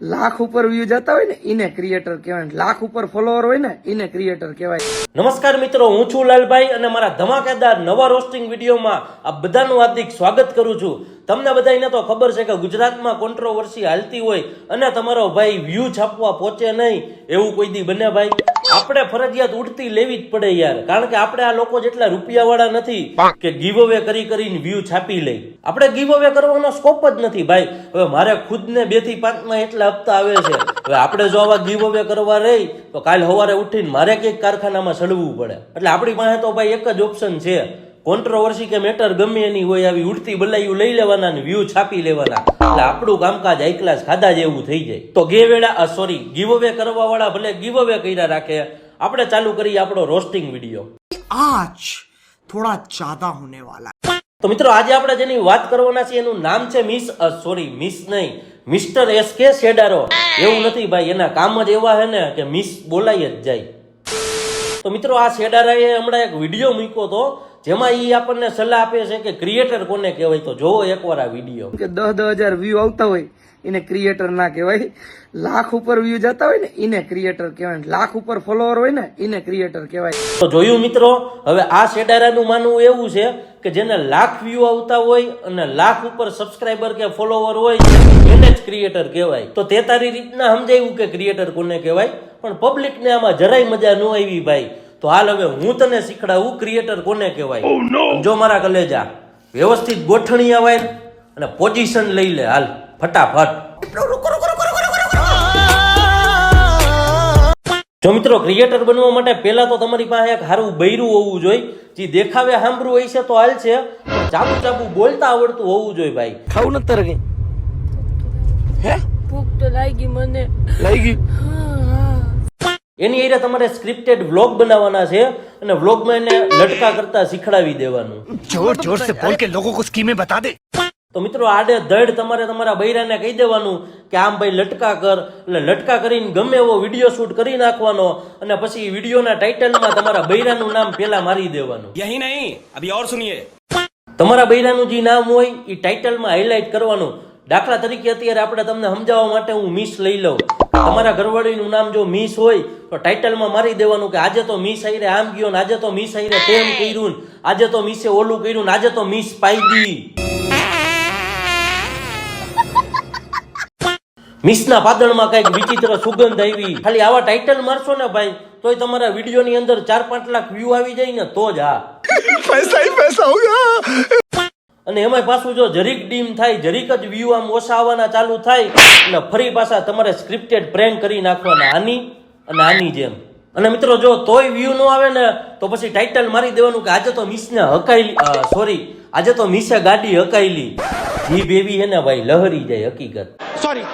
લાખ ઉપર વ્યૂ જતા હોય ને એને ક્રિએટર કહેવાય. લાખ ઉપર ફોલોવર હોય ને એને ક્રિએટર કહેવાય. નમસ્કાર મિત્રો, હું છું લાલભાઈ અને મારા ધમાકેદાર નવા રોસ્ટિંગ વિડીયોમાં આ બધાનું હાર્દિક સ્વાગત કરું છું. તમને બધાને તો ખબર છે કે ગુજરાતમાં કોન્ટ્રોવર્સી હાલતી હોય અને તમારો ભાઈ વ્યૂ છાપવા પહોંચે નહીં, એવું કોઈ દી બને ભાઈ. આપણે ફરજિયાત ઉડતી લેવી જ પડે યાર. કારણ કે આપણે આ લોકો જેટલા રૂપિયાવાળા નથી કે ગીવ અવે કરી કરીને વ્યૂ છાપી લઈ આપણે ગીવ અવે કરવાનો સ્કોપ જ નથી ભાઈ. હવે મારે ખુદને બેથી પાંચમાં એટલા હપ્તા આવે છે. હવે આપણે જો આવા ગીવ અવે કરવા રહી, તો કાલ સવારે ઉઠીને મારે કંઈક કારખાનામાં સડવું પડે. એટલે આપણી પાસે તો ભાઈ એક જ ઓપ્શન છે. કોન્ટ્રોવર્સી કે મેટર ગમે એની હોય આવી ઉડતી બલાયું લઈ લેવાના અને વ્યૂ છાપી લેવાના. એટલે આપણું કામકાજ આઈ ક્લાસ ખાધા જેવું થઈ જાય. તો ગે વેળા સોરી ગીવ અવે કરવા વાળા ભલે ગીવ અવે કર્યા રાખે. આપણે ચાલુ કરીએ આપણો રોસ્ટિંગ વીડિયો આજ થોડા જ્યાદા હોને વાલા. તો મિત્રો આજે આપણે જેની વાત કરવાના છીએ એનું નામ છે મિસ સોરી મિસ નહીં. મિસ્ટર એસ કે શેડારો એવું નથી ભાઈ એના કામ જ એવા હે ને કે મિસ બોલાય જ જાય. તો મિત્રો આ શેડારાએ હમણાં એક વીડિયો મૂક્યો હતો જેમાં એ આપણને સલાહ આપે છે કે ક્રિએટર કોને કહેવાય? તો જોવો એકવાર આ વીડિયો કે દસ દસ હજાર વ્યૂ આવતા હોય એને ક્રિએટર ના કહેવાય. લાખ ઉપર વ્યૂ જતા હોય ને એને ક્રિએટર કહેવાય. લાખ ઉપર ફોલોવર હોય ને એને ક્રિએટર કહેવાય. તો જોયું મિત્રો હવે આ શેડારાનું માનવું એવું છે કે જેને લાખ વ્યૂ આવતા હોય અને લાખ ઉપર સબસ્ક્રાઇબર કે ફોલોવર હોય એને જ ક્રિએટર કહેવાય. તો તે તારી રીતના સમજાયું કે ક્રિએટર કોને કહેવાય? પણ પબ્લિકને આમાં જરાય મજા ન આવી ભાઈ. તો હાલ હવે હું તને શીખડાવું ક્રિએટર કોને કહેવાય? જો મારા કલેજા વ્યવસ્થિત ગોઠણી અવાય અને પોઝિશન લઈ લે હાલ ફટાફટ. જો મિત્રો ક્રિએટર બનવા માટે પહેલા તો તમારી પાસે એક સારું બૈરું હોવું જોઈએ. જે દેખાવે સાંભળવું હોય છે તો હાલ છે. ચાબુ ચાબુ બોલતા આવડતું હોવું જોઈએ ભાઈ. ખાવું નથી તારે હે ભૂખ તો લાગી મને. લાગી? એની એરિયા તમારે સ્ક્રિપ્ટેડ વ્લોગ બનાવવાના છે અને વ્લોગમાં એને લટકા કરતા શીખડાવી દેવાનું. જોર જોર સે બોલ કે લોકો કો સ્કીમે બતા દે. તો મિત્રો આડે ધડ તમારે તમારા બૈરાને કહી દેવાનું કે આમ ભાઈ લટકા કર. એટલે લટકા કરીને ગમે એવો વીડિયો શૂટ કરી નાખવાનો અને પછી વિડીયોના ટાઇટલમાં તમારા બૈરાનું નામ પેલા મારી દેવાનું. યહી નહીં અભી ઓર સુનિયે. તમારા બૈરાનું જે નામ હોય એ ટાઇટલમાં હાઇલાઇટ કરવાનું. દાખલા તરીકે અત્યારે આપણે તમને સમજાવવા માટે હું મિસ લઈ લઉં. તમારા ઘરવાળીનું નામ જો મિસ હોય તો ટાઇટલમાં મારી દેવાનું કે આજે તો મિસ આઈ આમ ગયો ને આજે તો મિસ આઈ તેમ કર્યું ને આજે તો મિસે ઓલું કર્યું ને આજે તો મિસ પાઈ દી. મિસના પાદળમાં કંઈક વિચિત્ર સુગંધ આવી. ખાલી આવા ટાઇટલ મારશો ને ભાઈ તોય તમારા વીડિયો ની અંદર ચાર પાંચ લાખ વ્યૂ આવી જાય ને તો જ આ પૈસા પૈસા અને એમાંય પાછું જો જરીક ડીમ થાય, જરીક જ વ્યૂ આમ ઓછા આવવાના ચાલુ થાય, અને ફરી પાછા તમારે સ્ક્રિપ્ટેડ પ્રેમ કરી નાખવાના, આની અને આની જેમ. અને મિત્રો, જો તોય વ્યૂ ન આવે ને, તો પછી ટાઇટલ મારી દેવાનું કે આજે તો મિસને હકાયેલી સોરી આજે તો મિસે ગાડી હકાયેલી. જી બેબી હે ને ભાઈ, લહરી જાય હકીકત. સોરી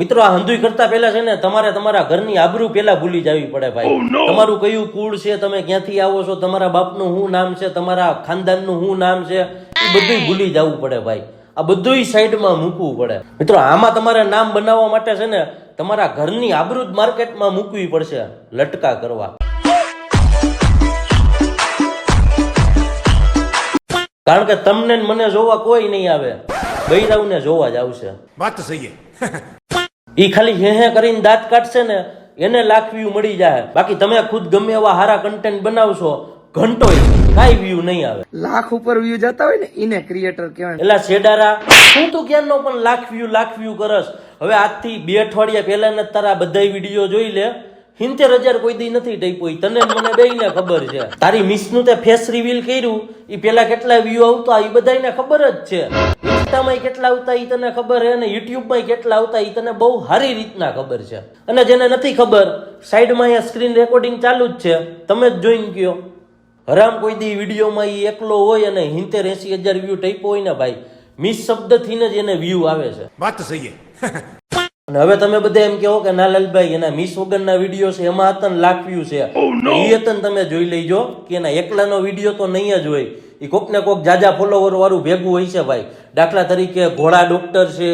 મિત્રો આ હંધુઈ કરતા પહેલા છે ને તમારે તમારા ઘરની આબરૂ પહેલા ભૂલી જવી પડે ભાઈ. Oh, તમારું કયું કુળ છે તમે ક્યાંથી આવો છો તમારા બાપનું શું નામ છે તમારા ખાનદાનનું શું નામ છે એ બધું ભૂલી જવું પડે ભાઈ. આ બધું સાઈડમાં મૂકવું પડે. મિત્રો આમાં તમારે નામ બનાવવા માટે છે ને તમારા ઘરની આબરૂ જ માર્કેટમાં મૂકવી પડશે લટકા કરવા. કારણ કે તમને મને જોવા કોઈ નહીં આવે. બૈરાવને જોવા જ આવશે. વાત સહી એ ખાલી હે હે કરીને દાંત કાઢશે ને એને લાખ વ્યૂ મળી જાય. બાકી તમે ખુદ ગમે એવા હારા કન્ટેન્ટ બનાવશો ઘંટો કાંઈ વ્યૂ નહીં આવે. લાખ ઉપર વ્યૂ જતા હોય ને એને ક્રિએટર કહેવાય. એટલે શેડારા હું તો ક્યારનો પણ લાખ વ્યૂ લાખ વ્યૂ કરસ હવે આજથી બે અઠવાડિયા પહેલાના તારા બધા વીડિયો જોઈ લે. સિત્તેર હજાર કોઈ દી નથી ટાઈપો તને મને બેયને ખબર છે. તારી મિસનું તે ફેસ રિવીલ કર્યું એ પેલા કેટલા વ્યૂ આવતા એ બધાને ખબર જ છે. ઇન્સ્ટામાં કેટલા આવતા એ તને ખબર છે અને યુટ્યુબમાં કેટલા આવતા એ તને બહુ સારી રીતના ખબર છે. અને જેને નથી ખબર, સાઈડમાં અહીંયા સ્ક્રીન રેકોર્ડિંગ ચાલુ જ છે. તમે જ જોઈન ગયો હરામ કોઈ દી વિડીયોમાં એ એકલો હોય અને હિંતેર એસી હજાર વ્યૂ ટપ્યો હોય ને ભાઈ, મિસ શબ્દથી ને જ એને વ્યૂ આવે છે. વાત સહી અને હવે તમે બધા એમ કહો કે ના લાલભાઈ એના મિસ વગરના વીડિયો છે એમાં હતા લાખ વ્યૂ છે એ હતા તમે જોઈ લેજો કે એના એકલાનો વીડિયો તો નહીં જ હોય. એ કોક ને કોક જાજા ફોલોવર વાળું ભેગું હોય છે ભાઈ. દાખલા તરીકે ઘોડા ડોક્ટર છે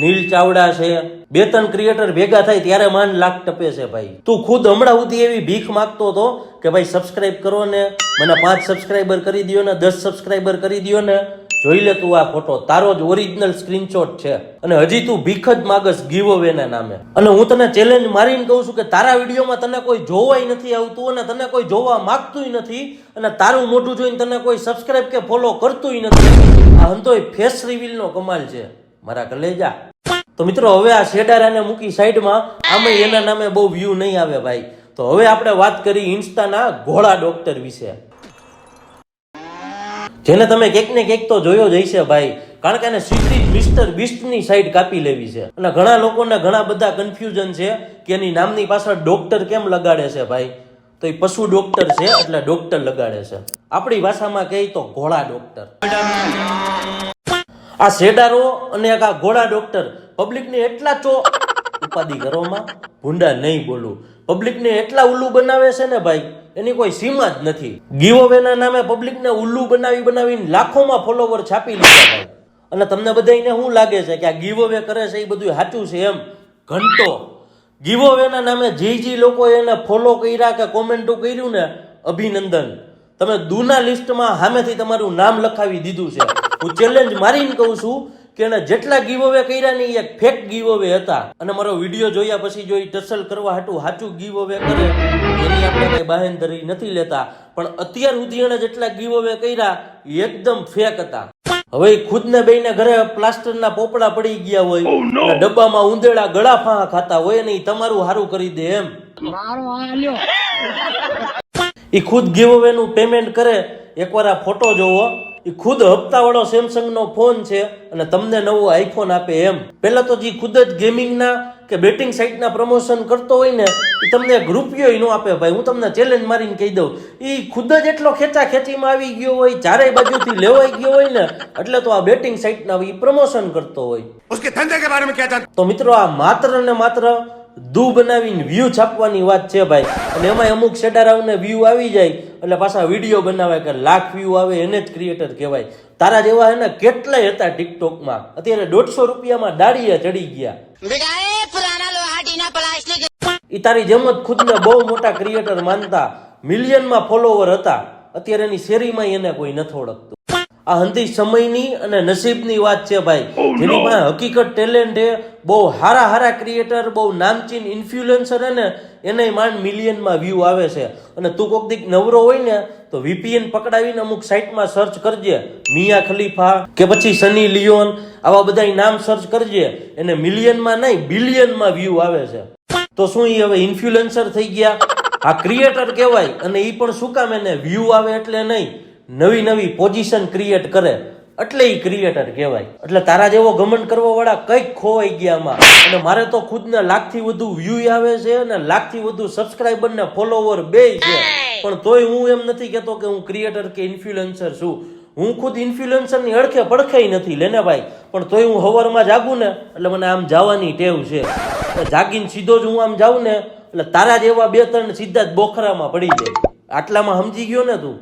નીલ ચાવડા છે બે ત્રણ ક્રિએટર ભેગા થાય ત્યારે માન લાખ ટપે છે ભાઈ. તું ખુદ હમણાં સુધી એવી ભીખ માંગતો હતો કે ભાઈ સબસ્ક્રાઇબ કરો ને મને પાંચ સબસ્ક્રાઇબર કરી દ્યો ને દસ સબસ્ક્રાઇબર કરી દ્યો ને જોઈ લે તું આ ફોટો તારો જ ઓરિજિનલ સ્ક્રીનશોટ છે. અને હજી તું ભીખ જ માગસ ગીવ ના નામે. અને હું તને ચેલેન્જ મારીને કહું છું કે તારા વિડીયોમાં તને કોઈ જોવાય નથી આવતું અને તને કોઈ જોવા માંગતુંય નથી અને તારું મોઢું જોઈને તને કોઈ સબસ્ક્રાઇબ કે ફોલો કરતુંય નથી. આ હંતોય ફેસ રિવીલનો કમાલ છે. મારા કલેજા તો મિત્રો, હવે આ શેડારાને મૂકી સાઈડમાં. આમે એના નામે બહુ વ્યૂ નહીં આવે ભાઈ. તો હવે આપણે વાત કરી ઇન્સ્ટાના ઘોડા ડોક્ટર વિશે. જેને તમે ક્યાંક ને ક્યાંક તો જોયો જ હશે ભાઈ. કારણ કે એને સીધી મિસ્ટર બિસ્ટની સાઈડ કાપી લેવી છે. અને ઘણા લોકોને ઘણા બધા કન્ફ્યુઝન છે કે એની નામની પાછળ ડોક્ટર કેમ લગાડે છે ભાઈ? તો એ પશુ ડોક્ટર છે એટલે ડોક્ટર લગાડે છે. આપણી ભાષામાં કહી તો ઘોડા ડોક્ટર આ શેડારો અને આ ઘોડા ડોક્ટર પબ્લિકને એટલા ચો ઉપાધિ કરવામાં ભૂંડા નહીં બોલું. પબ્લિકને એટલા ઉલ્લુ બનાવે છે ને ભાઈ, એની કોઈ સીમા જ નથી. ગીવ અવેના નામે પબ્લિકને ઉલ્લુ બનાવી બનાવીને લાખોમાં ફોલોવર છાપી લીધા ભાઈ. અને તમને બધાને શું લાગે છે કે આ ગીવ અવે કરે છે એ બધું સાચું છે એમ? ઘંટો. ગીવ અવેના નામે જે જે લોકોએ એને ફોલો કર્યા કે કોમેન્ટો કર્યું ને, અભિનંદન. તમે દૂના લિસ્ટમાં સામેથી તમારું નામ લખાવી દીધું છે. હું ચેલેન્જ મારીને કહું છું કે એને જેટલા ગીવ અવે કર્યા ને એ એક ફેક ગીવ અવે હતા. અને મારો વીડિયો જોયા પછી જો ટસલ કરવા હાટું સાચું ગીવ અવે કરે એની આપણે કઈ બાહેંધરી નથી લેતા. પણ અત્યાર સુધી એને જેટલા ગીવ અવે કર્યા એકદમ ફેક હતા. હવે ખુદને બેને ઘરે પ્લાસ્ટરના પોપડા પડી ગયા હોય અને ડબ્બામાં ઉંદેડા ગળા ફાહા ખાતા હોય ને ઈ તમારું સારું કરી દે એમ. ઈ ખુદ ગીવનું પેમેન્ટ કરે. એકવાર આ ફોટો જોવો. એ ખુદ હપ્તાવાળો સેમસંગનો ફોન છે અને તમને નવો આઈફોન આપે એમ. પહેલાં તો જે ખુદ જ ગેમિંગના કે બેટિંગ સાઇટના પ્રમોશન કરતો હોય ને એ તમને ગ્રુપિયો રૂપિયો આપે ભાઈ. હું તમને ચેલેન્જ મારીને કહી દઉં. એ ખુદ જ એટલો ખેંચા ખેંચીમાં આવી ગયો હોય ચારેય બાજુથી લેવાઈ ગયો હોય ને એટલે તો આ બેટિંગ સાઇટના એ પ્રમોશન કરતો હોય. તો મિત્રો આ માત્ર ને માત્ર દૂ બનાવીને વ્યૂ છાપવાની વાત છે ભાઈ. અને એમાં અમુક શેડારાઓને વ્યૂ આવી જાય. એટલે પાછા વીડિયો બનાવે કે લાખ વ્યૂ આવે એને જ ક્રિએટર કહેવાય. તારા જેવા એને કેટલાય હતા ટિકટોકમાં અત્યારે દોઢસો રૂપિયામાં દાડીએ ચડી ગયા. એ તારી જેમ જ ખુદને બહુ મોટા ક્રિએટર માનતા. મિલિયનમાં ફોલોવર હતા. અત્યારે એની શેરીમાં એને કોઈ નથી ઓળખતું. આ હંધી સમયની અને નસીબની વાત છે ભાઈ. જેની પાસે હકીકત ટેલેન્ટ છે બહુ હારા હારા ક્રિએટર બહુ નામચીન ઇન્ફ્લુએન્સર હે ને એને માંડ મિલિયનમાં વ્યૂ આવે છે. અને તું કોક દીક નવરો હોય ને તો વીપીએન પકડાવીને અમુક સાઇટમાં સર્ચ કરજે. મિયા ખલીફા કે પછી સની લિયોન આવા બધા નામ સર્ચ કરજે. એને મિલિયનમાં નહીં બિલિયનમાં વ્યૂ આવે છે. તો શું એ હવે ઇન્ફ્લુએન્સર થઈ ગયા? આ ક્રિએટર કહેવાય. અને એ પણ શું કામ એને વ્યૂ આવે એટલે નહીં? નવી નવી પોઝિશન ક્રિએટ કરે. એટલે એ ક્રિએટર કહેવાય. એટલે તારા જેવો ગમન કરવા વાળા કંઈક ખોવાઈ ગયા આમાં. અને મારે તો ખુદને લાખથી વધુ વ્યૂ આવે છે અને લાખથી વધુ સબસ્ક્રાઈબર ને ફોલોવર બે છે. પણ તોય હું એમ નથી કહેતો કે હું ક્રિએટર કે ઇન્ફ્લુએન્સર છું. હું ખુદ ઇન્ફ્લુએન્સરની અડખે પડખે નથી લેને ભાઈ? પણ તોય હું હવરમાં જાગું ને એટલે મને આમ જવાની ટેવ છે. જાગીને સીધો જ હું આમ જાઉં ને એટલે તારા જેવા બે ત્રણ સીધા જ બોખરામાં પડી જાય. આટલામાં સમજી ગયો ને તું?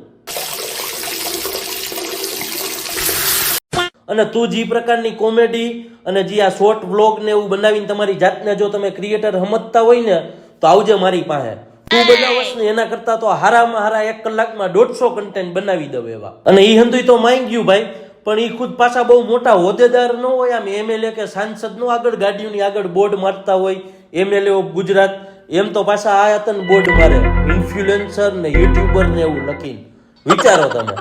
અને તું જે પ્રકારની કોમેડી અને જે આ શોર્ટ વ્લોગ ને એવું બનાવીને તમારી જાતને જો તમે ક્રિએટર સમજતા હોય ને તો આવજે મારી પાસે. તું બનાવશ ને એના કરતા તો હારામાં હારા એક કલાકમાં દોઢસો કન્ટેન્ટ બનાવી દઉં એવા. અને એ હંધુય તો માંગ્યું ભાઈ પણ એ ખુદ પાછા બહુ મોટા હોદ્દેદાર ન હોય આમ એમએલએ કે સાંસદ નો આગળ ગાડીઓની આગળ બોર્ડ મારતા હોય એમએલએ ઓફ ગુજરાત એમ તો પાછા આ હતા ને બોર્ડ મારે. ઇન્ફ્લુએન્સર ને યુટ્યુબર ને એવું લખીને. વિચારો તમે.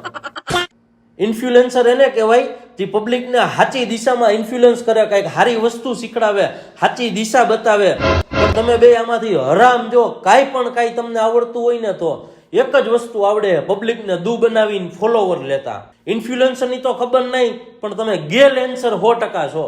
ઇન્ફ્લુએન્સર એને કહેવાય જે પબ્લિકને સાચી દિશામાં ઇન્ફ્લુઅન્સ કરે કંઈક સારી વસ્તુ શીખડાવે સાચી દિશા બતાવે. પણ તમે બે આમાંથી હરામ જો કાંઈ પણ કાંઈ તમને આવડતું હોય ને તો એક જ વસ્તુ આવડે પબ્લિકને દુ બનાવીને ફોલોવર લેતા. ઇન્ફ્લુએન્સરની તો ખબર નહીં પણ તમે ગેલ એન્સર સો ટકા છો.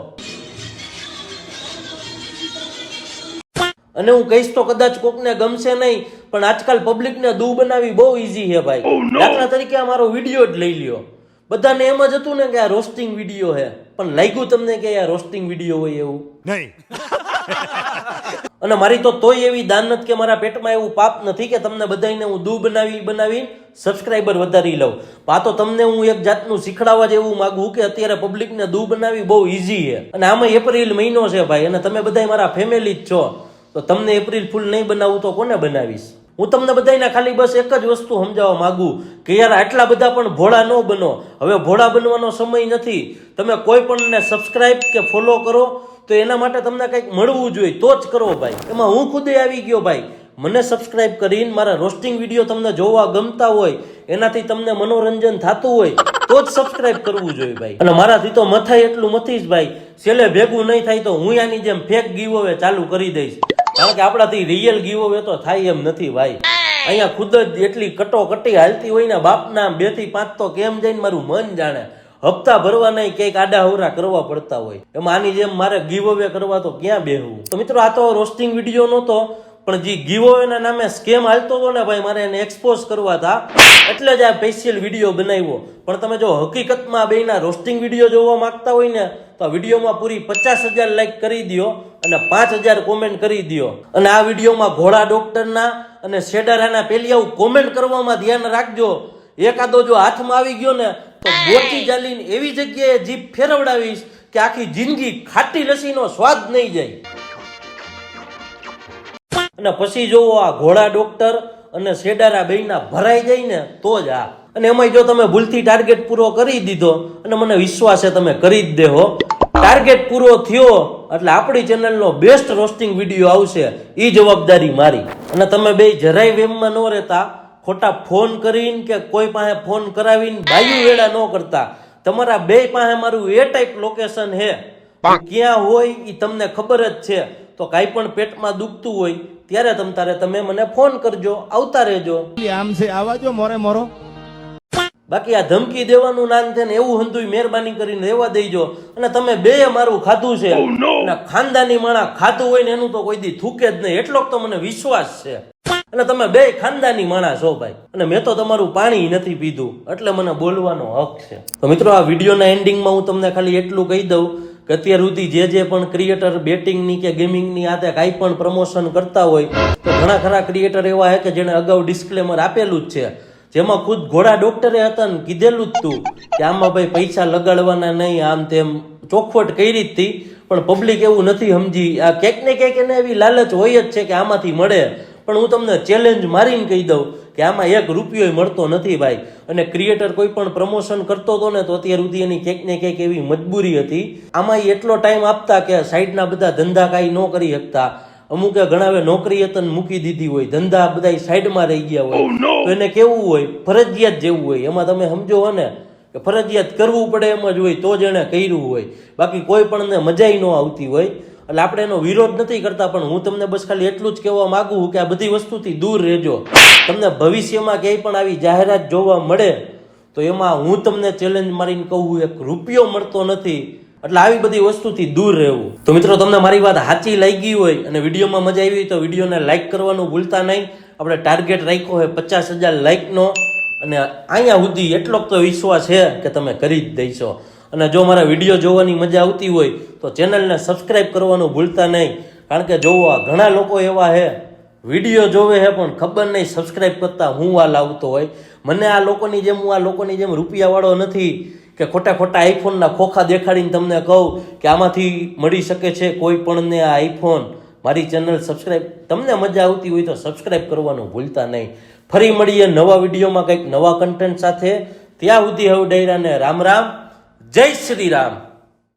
અને હું કહીશ તો કદાચ કોકને ગમશે નહીં પણ આજકાલ પબ્લિકને દૂ બનાવી બહુ ઈઝી છે ભાઈ. દાખલા તરીકે આ મારો વીડિયો જ લઈ લ્યો. બધાને એમ જ હતું ને કે આ રોસ્ટિંગ વીડિયો છે. પણ લાગ્યું તમને કે આ રોસ્ટિંગ વીડિયો હોય એવું? નહીં. અને મારી તો તોય એવી દાનત કે મારા પેટમાં એવું પાપ નથી કે તમને બધાને હું દૂ બનાવી બનાવી સબસ્ક્રાઈબર વધારી લઉં. પા આ તો તમને હું એક જાતનું શીખડાવવા જેવું માગું કે અત્યારે પબ્લિકને દૂ બનાવી બહુ ઈઝી છે. અને આમાં એપ્રિલ મહિનો છે ભાઈ અને તમે બધા મારા ફેમિલી જ છો. તો તમને એપ્રિલ ફૂલ નહીં બનાવું તો કોને બનાવીશ? હું તમને બધાને ખાલી બસ એક જ વસ્તુ સમજાવવા માંગુ કે યાર આટલા બધા પણ ભોળા ન બનો. હવે ભોળા બનવાનો સમય નથી. તમે કોઈ પણને સબસ્ક્રાઈબ કે ફોલો કરો, તો એના માટે તમને કંઈક મળવું જોઈએ. તો જ કરો ભાઈ. એમાં હું ખુદે આવી ગયો ભાઈ. મને સબસ્ક્રાઈબ કરીને મારા રોસ્ટિંગ વીડિયો તમને જોવા ગમતા હોય, એનાથી તમને મનોરંજન થતું હોય, તો જ સબસ્ક્રાઈબ કરવું જોઈએ ભાઈ. અને મારાથી તો મથાય એટલું મથી ભાઈ. છેલ્લે ભેગું નહીં થાય તો હું આની જેમ ફેક ગીવ ચાલુ કરી દઈશ. કારણ કે આપણાથી રિયલ ગીવ હવે તો થાય એમ નથી ભાઈ. અહીંયા ખુદ જ એટલી કટોકટી હાલતી હોય ને, બાપના બેથી પાંચ તો કેમ જઈને મારું મન જાણે. હપ્તા ભરવા નહીં, ક્યાંક આડા હવરા કરવા પડતા હોય. એમાં આની જેમ મારે ગીવ અવે કરવા તો ક્યાં બેહવું તો મિત્રો, આ તો રોસ્ટિંગ વીડિયો નહોતો, પણ જે ગીવો એના નામે સ્કેમ હાલતો હતો ને ભાઈ, મારે એને એક્સપોઝ કરવા હતા. એટલે જ આ સ્પેશિયલ વીડિયો બનાવ્યો. પણ તમે જો હકીકતમાં બેના રોસ્ટિંગ વીડિયો જોવા માંગતા હોય ને તો વિડીયોમાં પૂરી પચાસ હજાર લાઈક કરી દો અને પાંચ હજાર કોમેન્ટ કરી દો અને આ વિડીયોમાં ઘોડા ડોક્ટરના અને શેડારાના પેલી આવું કોમેન્ટ કરવામાં ધ્યાન રાખજો. એકાદો જો હાથમાં આવી ગયો ને, તો ગોચી ચાલીને એવી જગ્યાએ જીભ ફેરવડાવીશ કે આખી જિંદગી ખાટી લસીનો સ્વાદ નહીં જાય. અને પછી જોવો આ ઘોડા ડોક્ટર અને શેડારા બેયના ભરાઈ જાય ને, તો જ આ. અને એમાંય જો તમે ભૂલથી ટાર્ગેટ પૂરો કરી દીધો, અને મને વિશ્વાસ છે તમે કરી જ દેહો. ટાર્ગેટ પૂરો થયો એટલે આપણી ચેનલનો બેસ્ટ રોસ્ટિંગ વીડિયો આવશે. એ જવાબદારી મારી. અને તમે બે જરાય વેમમાં ન રહેતા. ખોટા ફોન કરીને કે કોઈ પાસે ફોન કરાવીને બાયું વેળા ન કરતા. તમારા બે પાસે મારું એ ટાઈપ લોકેશન હે ક્યાં હોય એ તમને ખબર જ છે. તો કાંઈ પણ પેટમાં દુખતું હોય ત્યારે તમ તારે તમે મને ફોન કરજો આવતા રહેજો. આમ છે આવા જો મોરે મોરો. બાકી આ ધમકી દેવાનું નામ છે ને એવું હંધુય મહેરબાની કરીને રહેવા દેજો. અને તમે બે મારું ખાધું છે. અને ખાનદાની માણા ખાધું હોય ને એનું તો કોઈ દી થૂકે જ નહીં. એટલો તો મને વિશ્વાસ છે. અને તમે બે ખાનદાની માણા છો ભાઈ. અને મેં તો તમારું પાણી નથી પીધું. એટલે મને બોલવાનો હક છે. તો મિત્રો આ વિડીયોના એન્ડિંગમાં હું તમને ખાલી એટલું કહી દઉં કે અત્યાર સુધી જે જે પણ ક્રિએટર બેટિંગની કે ગેમિંગની આતે કાંઈ પણ પ્રમોશન કરતા હોય તો ઘણા ખરા ક્રિએટર એવા છે કે જેણે અગાઉ ડિસ્ક્લેમર આપેલું જ છે. જેમાં ખુદ ઘોડા ડોક્ટરે હતા ને કીધેલું જ તું કે આમાં ભાઈ પૈસા લગાડવાના નહીં, આમ તેમ ચોખવટ કરી જ હતી પણ પબ્લિક એવું નથી સમજી. આ ક્યાંક ને ક્યાંક એને એવી લાલચ હોય જ છે કે આમાંથી મળે. પણ હું તમને ચેલેન્જ મારીને કહી દઉં કે આમાં એક રૂપિયો મળતો નથી ભાઈ. અને ક્રિએટર કોઈ પણ પ્રમોશન કરતો હતો ને તો અત્યાર સુધી એની ક્યાંક ને ક્યાંક એવી મજબૂરી હતી. આમાં એટલો ટાઈમ આપતા કે સાઈડના બધા ધંધા કાંઈ ન કરી શકતા. અમુકે ઘણાવે નોકરી હતા ને મૂકી દીધી હોય ધંધા બધા સાઈડમાં રહી ગયા હોય. તો એને કેવું હોય? ફરજિયાત જેવું હોય. એમાં તમે સમજો હો ને કે ફરજિયાત કરવું પડે એમ જ હોય તો જ એણે કર્યું હોય. બાકી કોઈ પણ મજાઈ ન આવતી હોય. એટલે આપણે એનો વિરોધ નથી કરતા પણ હું તમને બસ ખાલી એટલું જ કહેવા માંગુ કે આ બધી વસ્તુથી દૂર રહેજો. તમને ભવિષ્યમાં ક્યાંય પણ આવી જાહેરાત જોવા મળે તો એમાં હું તમને ચેલેન્જ મારીને કહું એક રૂપિયો મળતો નથી. એટલે આવી બધી વસ્તુથી દૂર રહેવું. તો મિત્રો, તમને મારી વાત સાચી લાગી હોય અને વિડીયોમાં મજા આવી હોય તો વિડીયોને લાઇક કરવાનું ભૂલતા નહીં. આપણે ટાર્ગેટ રાખ્યો હોય પચાસ હજાર લાઇકનો અને અહીંયા સુધી એટલો તો વિશ્વાસ છે કે તમે કરી જ દઈશો. અને જો મારા વીડિયો જોવાની મજા આવતી હોય તો ચેનલને સબસ્ક્રાઈબ કરવાનું ભૂલતા નહીં. કારણ કે જોવો ઘણા લોકો એવા છે. વીડિયો જોવે છે પણ ખબર નહીં સબસ્ક્રાઈબ કરતાં હું આ લાવતો હોય. મને આ લોકોની જેમ, હું આ લોકોની જેમ રૂપિયાવાળો નથી. કે ખોટા ખોટા આઈફોનના ખોખા દેખાડીને તમને કહું કે આમાંથી મળી શકે છે કોઈ પણને આ આઈફોન. મારી ચેનલ સબસ્ક્રાઈબ તમને મજા આવતી હોય તો સબસ્ક્રાઈબ કરવાનું ભૂલતા નહીં. ફરી મળીએ નવા વિડીયોમાં કંઈક નવા કન્ટેન્ટ સાથે. ત્યાં સુધી હવે ડાયરાને રામ રામ. જય શ્રી રામ.